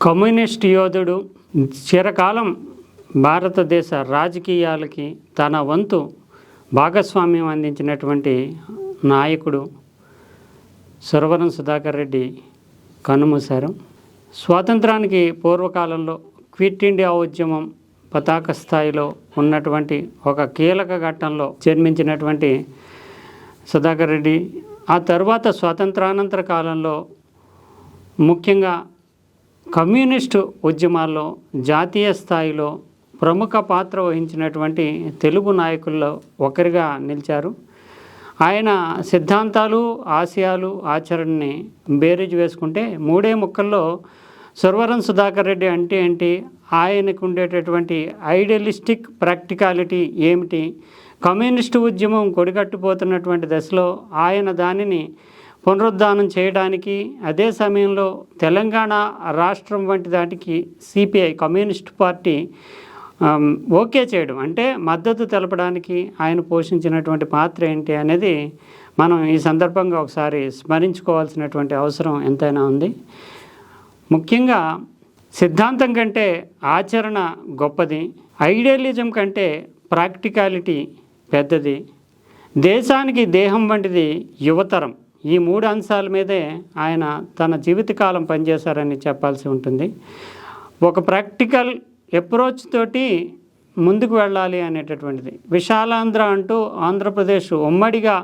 Communist యోధుడు చిరకాలం భారతదేశ రాజకీయాలకి తన వంతు భాగస్వామ్యం అందించినటువంటి నాయకుడు సురవరం సుధాకర్ రెడ్డి కన్నుమూశారు స్వాతంత్రానికి పూర్వకాలంలో క్విట్ ఇండియా ఉద్యమం పతాక స్థాయిలో ఉన్నటువంటి ఒక కీలక ఘట్టంలో జన్మించినటువంటి సుధాకర్ రెడ్డి ఆ తర్వాత స్వాతంత్రానంతర కాలంలో ముఖ్యంగా కమ్యూనిస్టు ఉద్యమాల్లో జాతీయ స్థాయిలో ప్రముఖ పాత్ర వహించినటువంటి తెలుగు నాయకుల్లో ఒకరిగా నిలిచారు. ఆయన సిద్ధాంతాలు ఆశయాలు ఆచరణని బేరీజ్ వేసుకుంటే మూడే ముక్కల్లో సురవరం సుధాకర్ రెడ్డి అంటే ఏంటి? ఆయనకు ఉండేటటువంటి ఐడియలిస్టిక్ ప్రాక్టికాలిటీ ఏమిటి? కమ్యూనిస్టు ఉద్యమం కొడిగట్టుపోతున్నటువంటి దశలో ఆయన దానిని పునరుద్ధానం చేయడానికి అదే సమయంలో తెలంగాణ రాష్ట్రం వంటి దానికి సిపిఐ కమ్యూనిస్ట్ పార్టీ ఓకే చేయడం. అంటే మద్దతు తెలపడానికి ఆయన పోషించినటువంటి పాత్ర ఏంటి అనేది మనం ఈ సందర్భంగా ఒకసారి స్మరించుకోవాల్సినటువంటి అవసరం ఎంతైనా ఉంది. ముఖ్యంగా సిద్ధాంతం కంటే ఆచరణ గొప్పది. ఐడియలిజం కంటే ప్రాక్టికాలిటీ పెద్దది. దేశానికి దేహం వంటిది యువతరం. ఈ మూడు అంశాల మీదే ఆయన తన జీవితకాలం పనిచేశారని చెప్పాల్సి ఉంటుంది. ఒక ప్రాక్టికల్ అప్రోచ్ తోటి ముందుకు వెళ్ళాలి అనేటటువంటిది. విశాలాంధ్ర అంటూ ఆంధ్రప్రదేశ్ ఉమ్మడిగా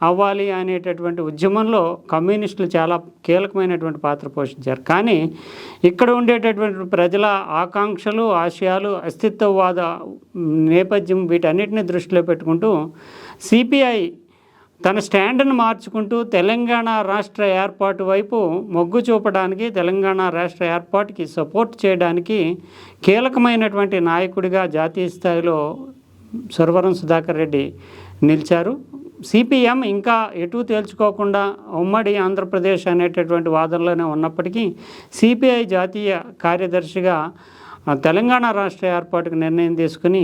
అవ్వాలి అనేటటువంటి ఉద్యమంలో కమ్యూనిస్టులు చాలా కీలకమైనటువంటి పాత్ర పోషించారు. కానీ ఇక్కడ ఉండేటటువంటి ప్రజల ఆకాంక్షలు ఆశయాలు అస్తిత్వవాద నేపథ్యం వీటన్నిటిని దృష్టిలో పెట్టుకుంటూ సిపిఐ తన స్టాండ్ను మార్చుకుంటూ తెలంగాణ రాష్ట్ర ఏర్పాటు వైపు మొగ్గు చూపడానికి తెలంగాణ రాష్ట్ర ఏర్పాటుకి సపోర్ట్ చేయడానికి కీలకమైనటువంటి నాయకుడిగా జాతీయ స్థాయిలో సురవరం సుధాకర్ రెడ్డి నిలిచారు. సిపిఎం ఇంకా ఎటు తేల్చుకోకుండా ఉమ్మడి ఆంధ్రప్రదేశ్ అనేటటువంటి వాదనలోనే ఉన్నప్పటికీ సిపిఐ జాతీయ కార్యదర్శిగా తెలంగాణ రాష్ట్ర ఏర్పాటుకు నిర్ణయం తీసుకుని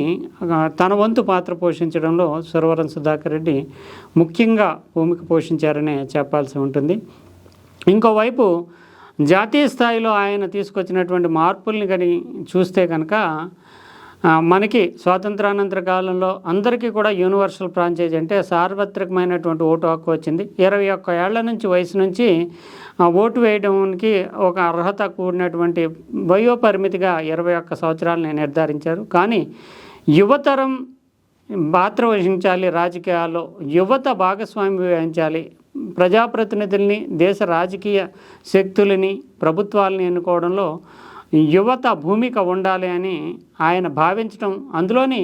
తన వంతు పాత్ర పోషించడంలో సురవరం సుధాకర్ రెడ్డి ముఖ్యంగా భూమిక పోషించారనే చెప్పాల్సి ఉంటుంది. ఇంకోవైపు జాతీయ స్థాయిలో ఆయన తీసుకొచ్చినటువంటి మార్పుల్ని కానీ చూస్తే కనుక మనకి స్వాతంత్రానంతర కాలంలో అందరికీ కూడా యూనివర్సల్ ఫ్రాంచైజ్ అంటే సార్వత్రికమైనటువంటి ఓటు హక్కు వచ్చింది. ఇరవై ఒక్క ఏళ్ళ నుంచి వయసు నుంచి ఓటు వేయడానికి ఒక అర్హత కూడినటువంటి వయో పరిమితిగా ఇరవై ఒక్క సంవత్సరాలని నిర్ధారించారు. కానీ యువతరం పాత్ర వహించాలి రాజకీయాల్లో యువత భాగస్వామ్యం వహించాలి. ప్రజాప్రతినిధుల్ని దేశ రాజకీయ శక్తులని ప్రభుత్వాలని ఎన్నుకోవడంలో యువత భూమిక ఉండాలి అని ఆయన భావించడం అందులోని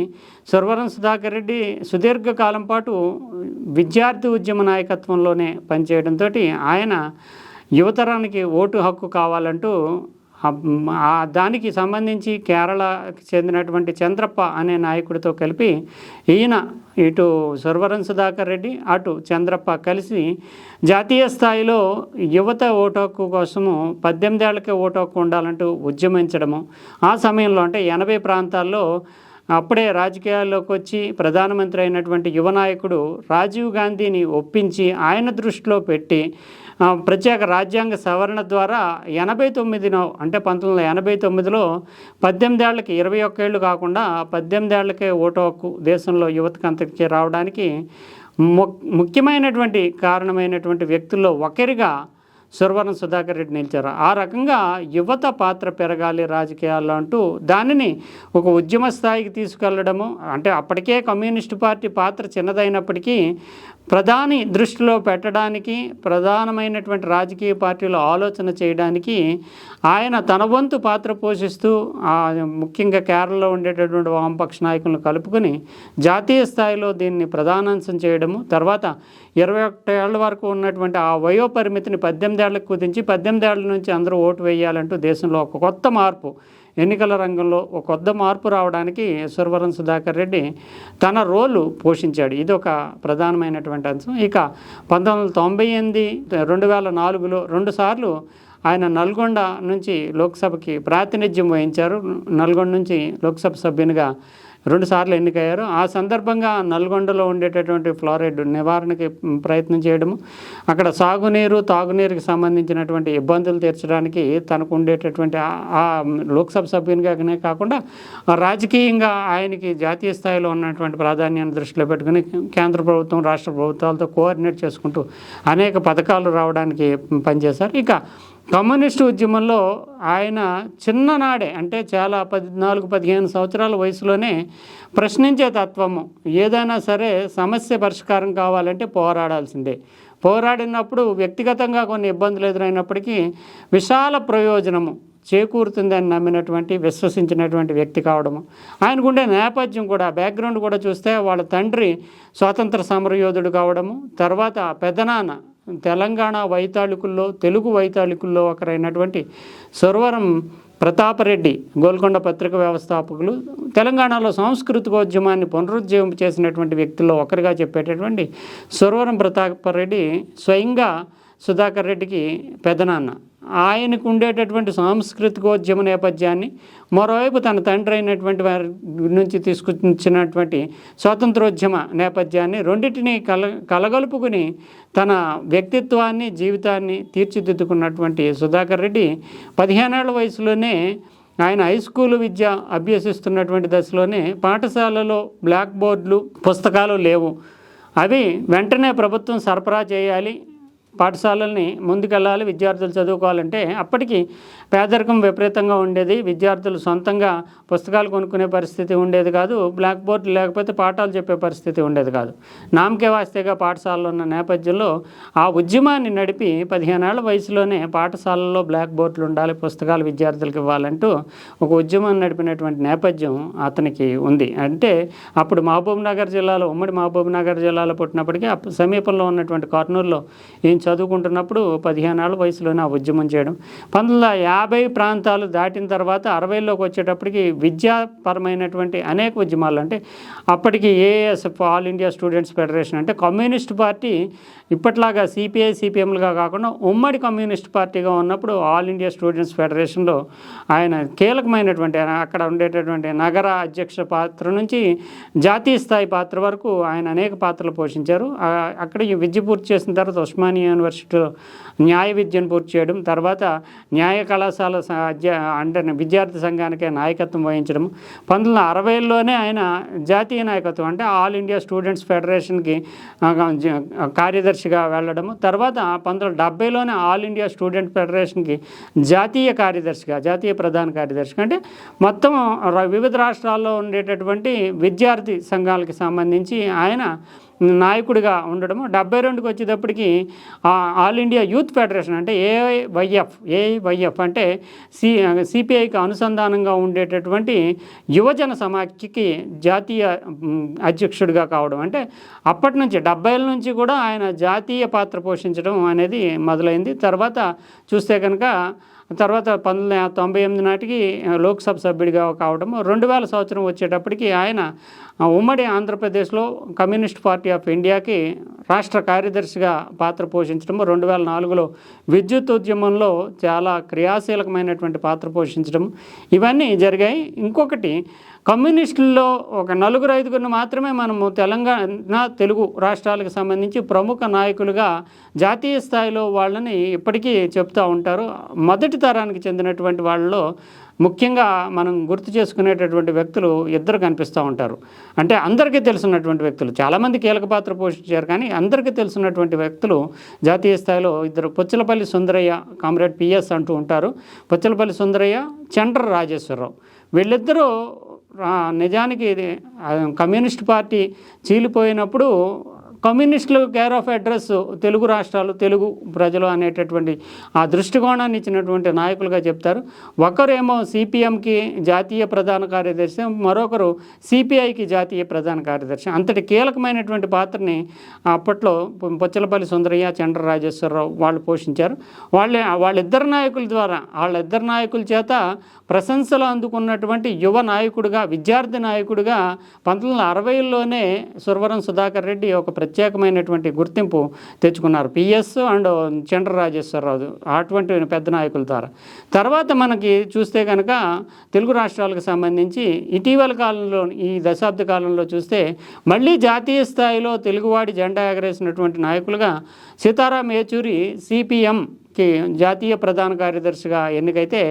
సురవరం సుధాకర్ రెడ్డి సుదీర్ఘకాలం పాటు విద్యార్థి ఉద్యమ నాయకత్వంలోనే పనిచేయడంతో ఆయన యువతరానికి ఓటు హక్కు కావాలంటూ దానికి సంబంధించి కేరళకి చెందినటువంటి చంద్రప్ప అనే నాయకుడితో కలిపి ఈయన ఇటు సురవరం సుధాకర్ రెడ్డి అటు చంద్రప్ప కలిసి జాతీయ స్థాయిలో యువత ఓటు హక్కు కోసము పద్దెనిమిది ఏళ్ళకే ఓటు హక్కు ఉండాలంటూ ఉద్యమించడము. ఆ సమయంలో అంటే ఎనభై ప్రాంతాల్లో అప్పుడే రాజకీయాల్లోకి వచ్చి ప్రధానమంత్రి అయినటువంటి యువ నాయకుడు రాజీవ్ గాంధీని ఒప్పించి ఆయన దృష్టిలో పెట్టి ప్రత్యేక రాజ్యాంగ సవరణ ద్వారా ఎనభై తొమ్మిదిలో అంటే పంతొమ్మిది వందల ఎనభై తొమ్మిదిలో పద్దెనిమిది ఏళ్ళకి ఇరవై ఒక్క ఏళ్ళు కాకుండా పద్దెనిమిది ఏళ్ళకే ఓటు హక్కు దేశంలో యువతకు అంతకి రావడానికి ము- ముఖ్యమైనటువంటి కారణమైనటువంటి వ్యక్తుల్లో ఒకరిగా సురవరం సుధాకర్ రెడ్డి నిలిచారు. ఆ రకంగా యువత పాత్ర పెరగాలి రాజకీయాల్లో అంటూ దానిని ఒక ఉద్యమ స్థాయికి తీసుకెళ్ళడము అంటే అప్పటికే కమ్యూనిస్టు పార్టీ పాత్ర చిన్నదైనప్పటికీ ప్రధాని దృష్టిలో పెట్టడానికి ప్రధానమైనటువంటి రాజకీయ పార్టీలు ఆలోచన చేయడానికి ఆయన తన వంతు పాత్ర పోషిస్తూ ముఖ్యంగా కేరళలో ఉండేటటువంటి వామపక్ష నాయకులను కలుపుకొని జాతీయ స్థాయిలో దీన్ని ప్రధానాంశం చేయడము తర్వాత ఇరవై ఒకటి ఏళ్ళ వరకు ఉన్నటువంటి ఆ వయో పరిమితిని పద్దెనిమిది ఏళ్ళకు కుదించి పద్దెనిమిది ఏళ్ళ నుంచి అందరూ ఓటు వేయాలంటూ దేశంలో ఒక కొత్త మార్పు ఎన్నికల రంగంలో ఒక కొత్త మార్పు రావడానికి సురవరం సుధాకర్ రెడ్డి తన రోలు పోషించాడు. ఇది ఒక ప్రధానమైనటువంటి అంశం. ఇక పంతొమ్మిది వందల తొంభై ఎనిమిది రెండు వేల నాలుగులో రెండుసార్లు ఆయన నల్గొండ నుంచి లోక్సభకి ప్రాతినిధ్యం వహించారు. నల్గొండ నుంచి లోక్సభ సభ్యునిగా రెండుసార్లు ఎన్నికయ్యారు. ఆ సందర్భంగా నల్గొండలో ఉండేటటువంటి ఫ్లోరైడ్ నివారణకి ప్రయత్నం చేయడము అక్కడ సాగునీరు తాగునీరుకి సంబంధించినటువంటి ఇబ్బందులు తీర్చడానికి తనకు ఉండేటటువంటి ఆ- లోక్సభ సభ్యునిగానే కాకుండా రాజకీయంగా ఆయనకి జాతీయ స్థాయిలో ఉన్నటువంటి ప్రాధాన్యాన్ని దృష్టిలో పెట్టుకుని కేంద్ర ప్రభుత్వం రాష్ట్ర ప్రభుత్వాలతో కోఆర్డినేట్ చేసుకుంటూ అనేక పథకాలు రావడానికి పనిచేశారు. ఇక కమ్యూనిస్టు ఉద్యమంలో ఆయన చిన్ననాడే అంటే చాలా పద్నాలుగు పదిహేను సంవత్సరాల వయసులోనే ప్రశ్నించే తత్వము. ఏదైనా సరే సమస్య పరిష్కారం కావాలంటే పోరాడాల్సిందే. పోరాడినప్పుడు వ్యక్తిగతంగా కొన్ని ఇబ్బందులు ఎదురైనప్పటికీ విశాల ప్రయోజనము చేకూరుతుందని నమ్మినటువంటి విశ్వసించినటువంటి వ్యక్తి కావడము. ఆయనకుండే నేపథ్యం కూడా బ్యాక్గ్రౌండ్ కూడా చూస్తే వాళ్ళ తండ్రి స్వాతంత్ర సమరయోధుడు కావడము తర్వాత పెదనాన్న తెలంగాణ వైతాళికుల్లో తెలుగు వైతాళికుల్లో ఒకరైనటువంటి సురవరం ప్రతాపరెడ్డి గోల్కొండ పత్రిక వ్యవస్థాపకులు తెలంగాణలో సాంస్కృతికోద్యమాన్ని పునరుజ్జీవం చేసినటువంటి వ్యక్తుల్లో ఒకరిగా చెప్పేటటువంటి సురవరం ప్రతాపరెడ్డి స్వయంగా సుధాకర్ రెడ్డికి పెదనాన్న. ఆయనకు ఉండేటటువంటి సాంస్కృతికోద్యమ నేపథ్యాన్ని మరోవైపు తన తండ్రి అయినటువంటి వారి నుంచి తీసుకొచ్చినటువంటి స్వాతంత్రోద్యమ నేపథ్యాన్ని రెండింటిని కల కలగలుపుకుని తన వ్యక్తిత్వాన్ని జీవితాన్ని తీర్చిదిద్దుకున్నటువంటి సుధాకర్ రెడ్డి పదిహేనేళ్ళ వయసులోనే ఆయన హై స్కూల్ విద్య అభ్యసిస్తున్నటువంటి దశలోనే పాఠశాలలో బ్లాక్ బోర్డులు పుస్తకాలు లేవు. అవి వెంటనే ప్రభుత్వం సరఫరా చేయాలి. పాఠశాలల్ని ముందుకెళ్ళాలి విద్యార్థులు చదువుకోవాలంటే అప్పటికి పేదరికం విపరీతంగా ఉండేది. విద్యార్థులు సొంతంగా పుస్తకాలు కొనుక్కునే పరిస్థితి ఉండేది కాదు. బ్లాక్ బోర్డ్ లేకపోతే పాఠాలు చెప్పే పరిస్థితి ఉండేది కాదు. నామకే వాస్తేగా పాఠశాలలో ఉన్న నేపథ్యంలో ఆ ఉద్యమాన్ని నడిపి పదిహేనేళ్ళ వయసులోనే పాఠశాలల్లో బ్లాక్ బోర్డులు ఉండాలి పుస్తకాలు విద్యార్థులకు ఇవ్వాలంటూ ఒక ఉద్యమం నడిపినటువంటి నేపథ్యం అతనికి ఉంది. అంటే అప్పుడు మహబూబ్ నగర్ జిల్లాలో ఉమ్మడి మహబూబ్ నగర్ జిల్లాలో పుట్టినప్పటికీ సమీపంలో ఉన్నటువంటి కర్నూలులో ఈయన చదువుకుంటున్నప్పుడు పదిహేనేళ్ళ వయసులోనే ఆ ఉద్యమం చేయడం. పంతొమ్మిది యాభై ప్రాంతాలు దాటిన తర్వాత అరవైలోకి వచ్చేటప్పటికి విద్యాపరమైనటువంటి అనేక ఉద్యమాలు అంటే అప్పటికి ASF all India students federation అంటే కమ్యూనిస్ట్ పార్టీ ఇప్పట్లాగా సిపిఐ సిపిఎంలుగా కాకుండా ఉమ్మడి కమ్యూనిస్ట్ పార్టీగా ఉన్నప్పుడు ఆల్ ఇండియా స్టూడెంట్స్ ఫెడరేషన్లో ఆయన కీలకమైనటువంటి అక్కడ ఉండేటటువంటి నగర అధ్యక్ష పాత్ర నుంచి జాతీయ స్థాయి పాత్ర వరకు ఆయన అనేక పాత్రలు పోషించారు. అక్కడ ఈ విద్య పూర్తి చేసిన తర్వాత ఉస్మానియా యూనివర్సిటీలో న్యాయ విద్యను పూర్తి చేయడం తర్వాత న్యాయ కళాశాల అధ్య అంటే విద్యార్థి సంఘానికే నాయకత్వం వహించడం. పంతొమ్మిది వందల అరవైలోనే ఆయన జాతీయ నాయకత్వం అంటే ఆల్ ఇండియా స్టూడెంట్స్ ఫెడరేషన్కి కార్యదర్శిగా వెళ్ళడము. తర్వాత పంతొమ్మిది వందల డెబ్బైలోనే ఆల్ ఇండియా స్టూడెంట్ ఫెడరేషన్కి జాతీయ కార్యదర్శిగా జాతీయ ప్రధాన కార్యదర్శిగా అంటే మొత్తం వివిధ రాష్ట్రాల్లో ఉండేటటువంటి విద్యార్థి సంఘాలకి సంబంధించి ఆయన నాయకుడిగా ఉండడము. డెబ్బై రెండుకి వచ్చేటప్పటికి ఆల్ ఇండియా యూత్ ఫెడరేషన్ అంటే ఏఐవైఎఫ్ ఏఐవైఎఫ్ అంటే సి సిపిఐకి అనుసంధానంగా ఉండేటటువంటి యువజన సమాఖ్యకి జాతీయ అధ్యక్షుడిగా కావడం. అంటే అప్పటి నుంచి డెబ్బైల నుంచి కూడా ఆయన జాతీయ పాత్ర పోషించడం అనేది మొదలైంది. తర్వాత చూస్తే కనుక తర్వాత పంతొమ్మిది తొంభై ఎనిమిది నాటికి లోక్సభ సభ్యుడిగా కావడం రెండు వేల సంవత్సరం వచ్చేటప్పటికి ఆయన ఉమ్మడి ఆంధ్రప్రదేశ్లో కమ్యూనిస్ట్ పార్టీ ఆఫ్ ఇండియాకి రాష్ట్ర కార్యదర్శిగా పాత్ర పోషించడం రెండు వేల నాలుగులో విద్యుత్ ఉద్యమంలో చాలా క్రియాశీలకమైనటువంటి పాత్ర పోషించడం ఇవన్నీ జరిగాయి. ఇంకొకటి కమ్యూనిస్టుల్లో ఒక నలుగురు ఐదుగురిని మాత్రమే మనము తెలంగాణ తెలుగు రాష్ట్రాలకు సంబంధించి ప్రముఖ నాయకులుగా జాతీయ స్థాయిలో వాళ్ళని ఇప్పటికీ చెప్తూ ఉంటారు. మొదటి తరానికి చెందినటువంటి వాళ్ళలో ముఖ్యంగా మనం గుర్తు చేసుకునేటటువంటి వ్యక్తులు ఇద్దరు కనిపిస్తూ ఉంటారు. అంటే అందరికీ తెలిసినటువంటి వ్యక్తులు. చాలామంది కీలక పాత్ర పోషించారు కానీ అందరికీ తెలిసినటువంటి వ్యక్తులు జాతీయ స్థాయిలో ఇద్దరు పుచ్చలపల్లి సుందరయ్య కామ్రేడ్ పిఎస్ అంటూ ఉంటారు. పుచ్చలపల్లి సుందరయ్య చండ్ర రాజేశ్వరరావు. వీళ్ళిద్దరూ నిజానికి ఇది కమ్యూనిస్ట్ పార్టీ చీలిపోయినప్పుడు కమ్యూనిస్టులు కేర్ ఆఫ్ అడ్రస్ తెలుగు రాష్ట్రాలు తెలుగు ప్రజలు అనేటటువంటి ఆ దృష్టికోణాన్ని ఇచ్చినటువంటి నాయకులుగా చెప్తారు. ఒకరేమో సిపిఎంకి జాతీయ ప్రధాన కార్యదర్శి మరొకరు సిపిఐకి జాతీయ ప్రధాన కార్యదర్శి. అంతటి కీలకమైనటువంటి పాత్రని అప్పట్లో పొచ్చలపల్లి సుందరయ్య చండ్ర రాజేశ్వరరావు వాళ్ళు పోషించారు. వాళ్ళ వాళ్ళిద్దరు నాయకుల ద్వారా వాళ్ళిద్దరు నాయకుల చేత ప్రశంసలు అందుకున్నటువంటి యువ నాయకుడిగా విద్యార్థి నాయకుడిగా పంతొమ్మిది వందల అరవైలోనే సురవరం సుధాకర్ రెడ్డి ఒక ప్రత్యేకమైనటువంటి గుర్తింపు తెచ్చుకున్నారు. పిఎస్ అండ్ చండ్ర రాజేశ్వరరావు అటువంటి పెద్ద నాయకుల ద్వారా. తర్వాత మనకి చూస్తే కనుక తెలుగు రాష్ట్రాలకు సంబంధించి ఇటీవల కాలంలో ఈ దశాబ్ద కాలంలో చూస్తే మళ్ళీ జాతీయ స్థాయిలో తెలుగువాడి జెండా ఎగరేసినటువంటి నాయకులుగా సీతారాం యేచూరి సిపిఎంకి జాతీయ ప్రధాన కార్యదర్శిగా ఎన్నికైతే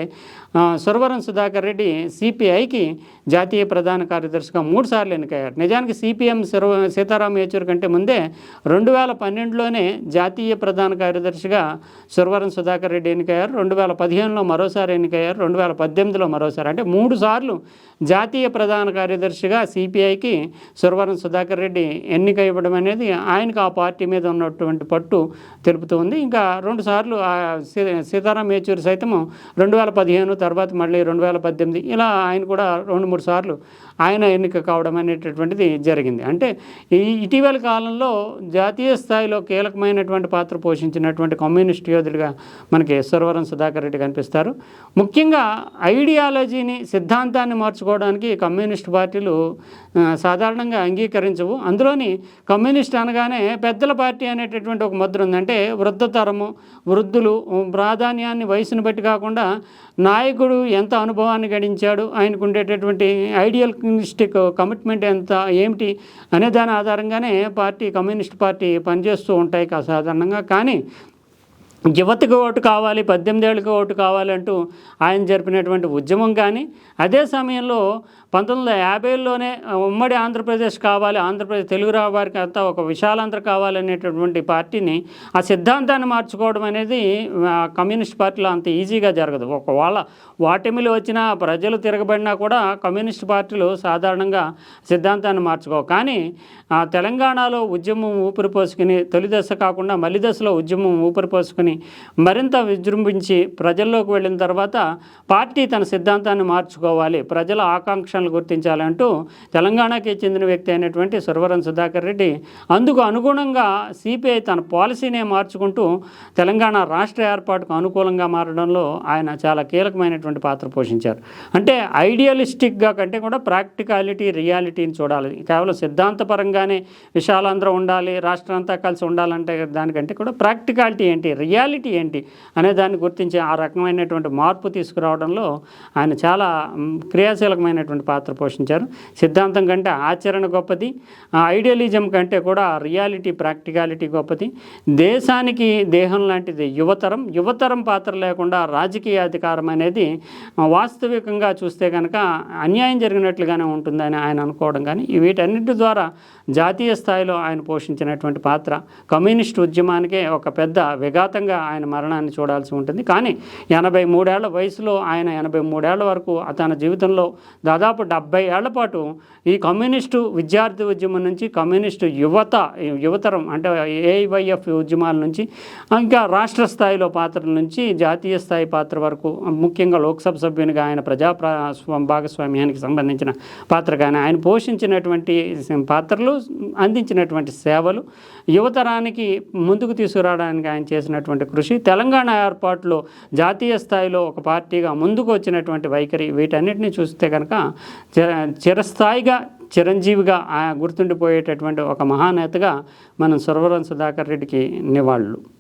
సురవరం సుధాకర్ రెడ్డి సిపిఐకి జాతీయ ప్రధాన కార్యదర్శిగా మూడు సార్లు ఎన్నికయ్యారు. నిజానికి సిపిఎం సురవ సీతారాం యేచూరి కంటే ముందే రెండు వేల పన్నెండులోనే జాతీయ ప్రధాన కార్యదర్శిగా సురవరం సుధాకర్ రెడ్డి ఎన్నికయ్యారు. రెండు వేల పదిహేనులో మరోసారి ఎన్నికయ్యారు. రెండు వేల పద్దెనిమిదిలో మరోసారి. అంటే మూడు సార్లు జాతీయ ప్రధాన కార్యదర్శిగా సిపిఐకి సురవరం సుధాకర్ రెడ్డి ఎన్నిక ఇవ్వడం అనేది ఆయనకు ఆ పార్టీ మీద ఉన్నటువంటి పట్టు తెలుపుతుంది ఇంకా రెండు సార్లు సీ- సీతారాం యేచూరి సైతము రెండు వేల పదిహేను తర్వాత మళ్ళీ రెండు వేల పద్దెనిమిది ఇలా ఆయన కూడా రెండు మూడు సార్లు ఆయన ఎన్నిక కావడం అనేటటువంటిది జరిగింది. అంటే ఈ ఇటీవల కాలంలో జాతీయ స్థాయిలో కీలకమైనటువంటి పాత్ర పోషించినటువంటి కమ్యూనిస్ట్ యోధుడిగా మనకి సురవరం సుధాకర్ రెడ్డి కనిపిస్తారు. ముఖ్యంగా ఐడియాలజీని సిద్ధాంతాన్ని మార్చుకోవడానికి కమ్యూనిస్ట్ పార్టీలు సాధారణంగా అంగీకరించవు. అందులోని కమ్యూనిస్ట్ అనగానే పెద్దల పార్టీ అనేటటువంటి ఒక ముద్ర ఉందంటే వృద్ధతరము వృద్ధులు ప్రాధాన్యాన్ని వయసును బట్టి కాకుండా నాయకుడు ఎంత అనుభవాన్ని గడించాడు ఆయనకు ఉండేటటువంటి ఐడియలిస్టిక్ కమిట్మెంట్ ఎంత ఏమిటి అనే దాని ఆధారంగానే పార్టీ కమ్యూనిస్ట్ పార్టీ పనిచేస్తూ ఉంటాయి కా- సాధారణంగా. కానీ యువతకు ఓటు కావాలి పద్దెనిమిది ఏళ్ళకి ఓటు కావాలంటూ ఆయన జరిపినటువంటి ఉద్యమం కానీ అదే సమయంలో పంతొమ్మిది వందల యాభైలోనే ఉమ్మడి ఆంధ్రప్రదేశ్ కావాలి ఆంధ్రప్రదేశ్ తెలుగు రా వారికి అంతా ఒక విశాలాంధ్ర కావాలనేటటువంటి పార్టీని ఆ సిద్ధాంతాన్ని మార్చుకోవడం అనేది కమ్యూనిస్ట్ పార్టీలో అంత ఈజీగా జరగదు. ఒకవేళ వాటిమిలు వచ్చినా ప్రజలు తిరగబడినా కూడా కమ్యూనిస్ట్ పార్టీలు సాధారణంగా సిద్ధాంతాన్ని మార్చుకోవు. కానీ ఆ, తెలంగాణలో ఉద్యమం ఊపిరి పోసుకుని తొలి దశ కాకుండా మలి దశలో ఉద్యమం ఊపిరి పోసుకుని మరింత విజృంభించి ప్రజల్లోకి వెళ్ళిన తర్వాత పార్టీ తన సిద్ధాంతాన్ని మార్చుకోవాలి. ప్రజల ఆకాంక్ష ఆకాంక్షలను గుర్తించాలంటూ తెలంగాణకి చెందిన వ్యక్తి అయినటువంటి సురవరం సుధాకర్ రెడ్డి అందుకు అనుగుణంగా సిపిఐ తన పాలసీనే మార్చుకుంటూ తెలంగాణ రాష్ట్ర ఏర్పాటుకు అనుకూలంగా మారడంలో ఆయన చాలా కీలకమైనటువంటి పాత్ర పోషించారు. అంటే ఐడియలిస్టిక్గా కంటే కూడా ప్రాక్టికాలిటీ రియాలిటీని చూడాలి. కేవలం సిద్ధాంతపరంగానే విశాలాంధ్ర ఉండాలి రాష్ట్రం అంతా కలిసి ఉండాలంటే దానికంటే కూడా ప్రాక్టికాలిటీ ఏంటి రియాలిటీ ఏంటి అనే దాన్ని గుర్తించి ఆ రకమైనటువంటి మార్పు తీసుకురావడంలో ఆయన చాలా క్రియాశీలకమైనటువంటి పాత్ర పోషించారు. సిద్ధాంతం కంటే ఆచరణ గొప్పది. ఐడియలిజం కంటే కూడా రియాలిటీ ప్రాక్టికాలిటీ గొప్పది. దేశానికి దేహం లాంటిది యువతరం. యువతరం పాత్ర లేకుండా రాజకీయ అధికారం అనేది వాస్తవికంగా చూస్తే కనుక అన్యాయం జరిగినట్లుగానే ఉంటుందని ఆయన అనుకోవడం కానీ వీటన్నిటి ద్వారా జాతీయ స్థాయిలో ఆయన పోషించినటువంటి పాత్ర కమ్యూనిస్ట్ ఉద్యమానికే ఒక పెద్ద విఘాతంగా ఆయన మరణాన్ని చూడాల్సి ఉంటుంది. కానీ ఎనభై మూడేళ్ళ వయసులో ఆయన ఎనభై మూడేళ్ళ వరకు తన జీవితంలో దాదాపు డెబ్బై ఏళ్ళ పాటు ఈ కమ్యూనిస్టు విద్యార్థి ఉద్యమం నుంచి కమ్యూనిస్టు యువత యువతరం అంటే ఏఐవైఎఫ్ ఉద్యమాల నుంచి ఇంకా రాష్ట్ర స్థాయిలో పాత్రల నుంచి జాతీయ స్థాయి పాత్ర వరకు ముఖ్యంగా లోక్సభ సభ్యునిగా ఆయన ప్రజా భాగస్వామ్యానికి సంబంధించిన పాత్ర కానీ ఆయన పోషించినటువంటి పాత్రలు అందించినటువంటి సేవలు యువతరానికి ముందుకు తీసుకురావడానికి ఆయన చేసినటువంటి కృషి తెలంగాణ ఏర్పాటులో జాతీయ స్థాయిలో ఒక పార్టీగా ముందుకు వచ్చినటువంటి వైఖరి వీటన్నిటిని చూస్తే కనుక చిరస్థాయిగా చిరంజీవిగా గుర్తుండిపోయేటటువంటి ఒక మహానేతగా మనం సురవరం సుధాకర్ రెడ్డికి నివాళులు.